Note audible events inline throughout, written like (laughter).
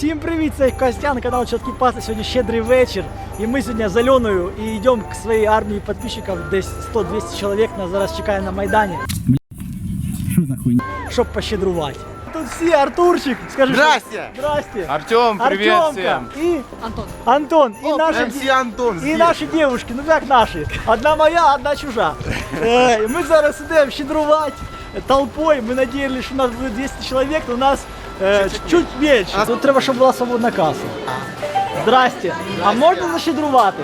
Всім привіт, це Костян, канал Чоткий Паста. Сьогодні щедрий вечір. І ми сьогодні з Альоною і йдемо к своїй армії підписчиків. Десь 100-200 чоловік нас зараз чекає на Майдані. Щоб пощедрувати. Тут всі, Артурчик, скажи. що- Здрасте! Здрасте. Артем, привет Артемка всем! і Антон. Антон, і наші МС Антон І здесь. наші дівчатки, ну як наші? Одна моя, одна чужа. (laughs) Е, Ми зараз ідемо щедрувати толпою. Ми надіялися, що у нас буде 200 чоловік, але у нас е, чуть менше. Тут треба, щоб була свободна каса. Здрасте. А можна защедрувати?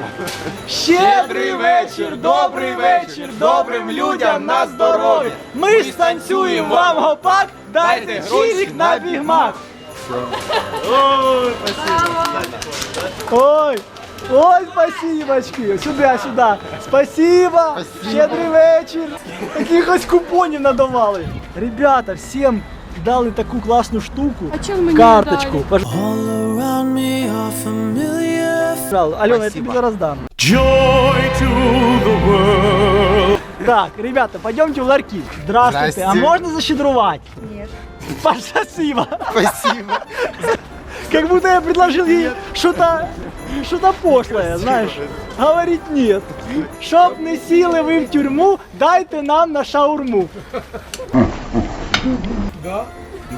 Щедрий вечір, добрий вечір, добрим людям на здоров'я. Ми станцюємо вам гопак, дайте чирік на бігмак. Ой. Ой, ой, спасибочки. Сюда, сюда. Спасибо. Щедрий вечір. Якихось купонів надавали. Ребята, всім дали таку класну штуку. А чому мені Карточку. не Пож- All around me are familiar Пожалуйста. Альона, я тобі зараз дам. Joy to the world! Так, ребята, пойдемте в ларьки. Здравствуйте. Здрасте. А можно защедровать? Нет. Спасибо. Спасибо! Как будто я предложил ей что-то что-то пошлое, знаешь. Говорить нет. Чтоб не сіли ви в тюрму, дайте нам на шаурму.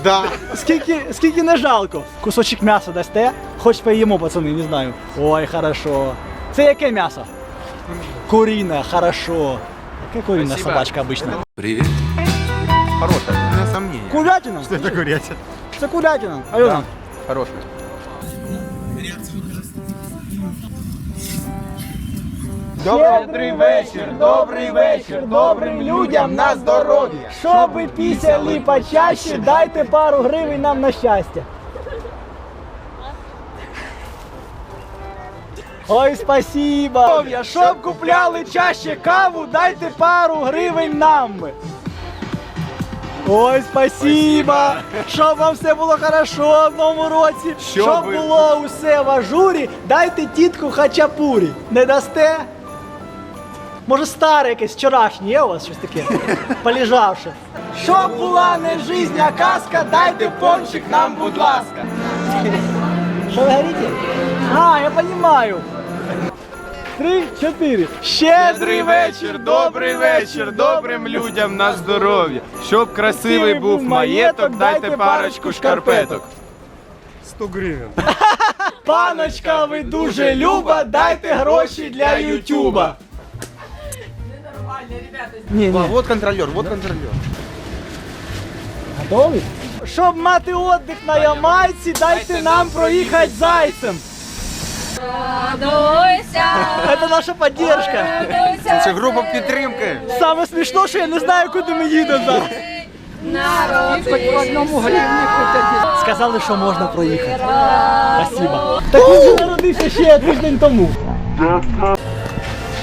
Да! Скільки, скільки не жалко. Кусочок м'яса дасте? Хоч поїмо, пацани, не знаю. Ой, хорошо. Це яке м'ясо? Курине, хорошо. Яке курине Спасибо. собачка обычно? Привет! Хорошая, без сомнения. Курятина? Что это курятина? Це курятина. Альона. Хорошая. Добрий вечір, добрий вечір, добрим людям на здоров'я. Щоби пісяли почаще, дайте пару гривень нам на щастя. Ой, спасибо. Щоб купляли чаще каву, дайте пару гривень нам. Ой, спасибо! Щоб вам все було хорошо в новому році, щоб було усе в ажурі, дайте тітку хачапурі. Не дасте? Може старе якесь вчорашнє є у вас щось таке? Полежавше. Щоб була не жизнь, а казка, дайте пончик нам, будь ласка. Що ви говорите? А, я понимаю. Три, чотири. Щедрий вечір, добрий вечір, добрим людям на здоров'я. Щоб красивий був маєток, дайте парочку шкарпеток. 100 гривен. Паночка, ви дуже люба, дайте гроші для Ютуба. Ні, ні. Вот контролер, вот контролер. Готові? Щоб мати отдих на Ямайці, дайте нам проїхати зайцем. Радуйся, Це наша підтримка. радуйся, Це група підтримки. Саме смішно, що я не знаю, куди ми їдемо зараз. Сказали, що можна проїхати. Спасибо. Так він народився ще тиждень тому.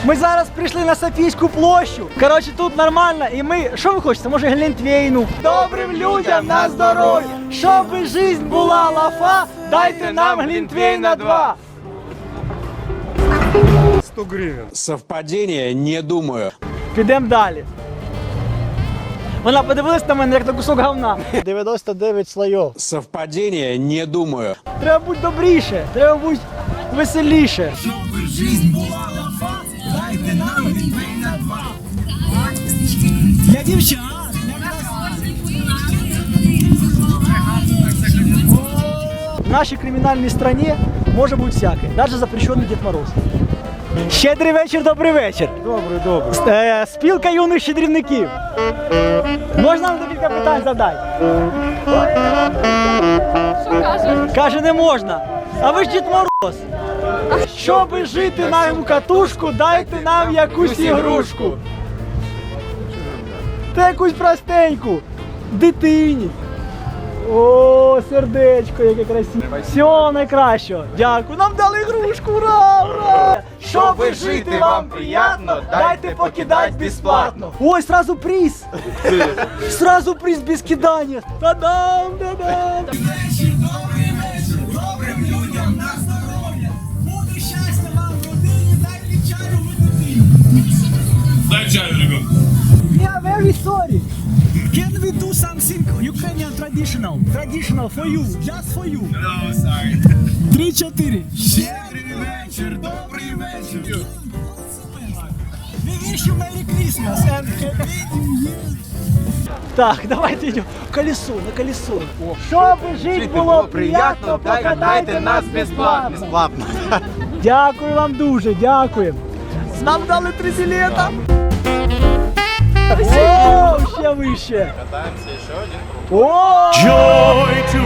Ми зараз прийшли на Софійську площу. Коротше, тут нормально. І ми. Що ви хочете? Може глінтвейну? Добрим людям на здоров'я! Щоб жизнь була лафа, дайте нам глінтвейна 2. 100 гривен. Совпадение? Не думаю. Підемо далі. Вона подивилась на мене, як на кусок говна. 99 слоїв. Совпадение? Не думаю. Треба бути добріше, треба бути веселіше. Для дівчат. В нашій кримінальній страні може бути всяке, навіть запрещений Дід Мороз. Щедрий вечір, добрий вечір. Добрый, добрый. Е, Спілка юних щедрівників. Можна вам декілька питань задати? що каже? Каже, не можна. А ви ж Дід Мороз. Щоби жити на катушку, дайте нам якусь ігрушку. Та якусь простеньку. Дитині. О, сердечко, яке красиве. Всього найкращого. Дякую. Нам дали ігрушку. Ура! Ура! Щоби жити вам приємно, дайте покидати безплатно. Ой, сразу приз. Сразу приз без кидання. Та-дам, та-дам. Дай чаю, ребят. Yeah, very sorry. Can we do something Ukrainian traditional. Traditional for you. Just for you. No, sorry. Три-чотири. Щедрий вечір, добрий вечір. We wish you Merry Christmas and Happy New Year. Так, давайте йдемо. Колесо, на колесо. Щоб жити було приємно, покатайте нас безплатно. Дякую вам дуже, дякую. Нам дали три білета. О, ще вище. Катаємося ще один. О! Joy to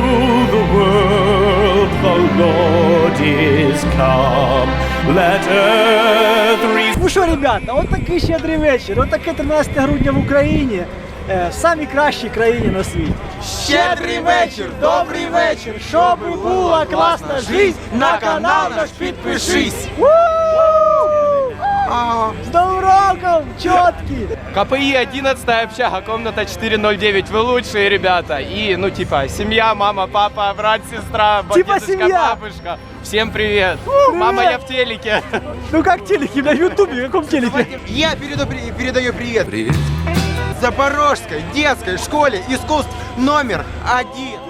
the world, the Lord is come. Let earth Ну що, ребята, от такий щедрий вечір, от таке 13 грудня в Україні, е, в самій кращій країні на світі. Щедрий вечір, добрий вечір, щоб була класна жизнь, на канал наш підпишись. З Новим роком, чоткі! КПИ 11 общага, комната 409. Вы лучшие ребята. И, ну, типа, семья, мама, папа, брат, сестра, Типа дедушка, семья. бабушка. Всем привет. Мама, я в телеке. Ну как телеки, на ютубе, в каком телеке? Я при- передаю привет. Привет. Запорожской детской школе искусств номер один.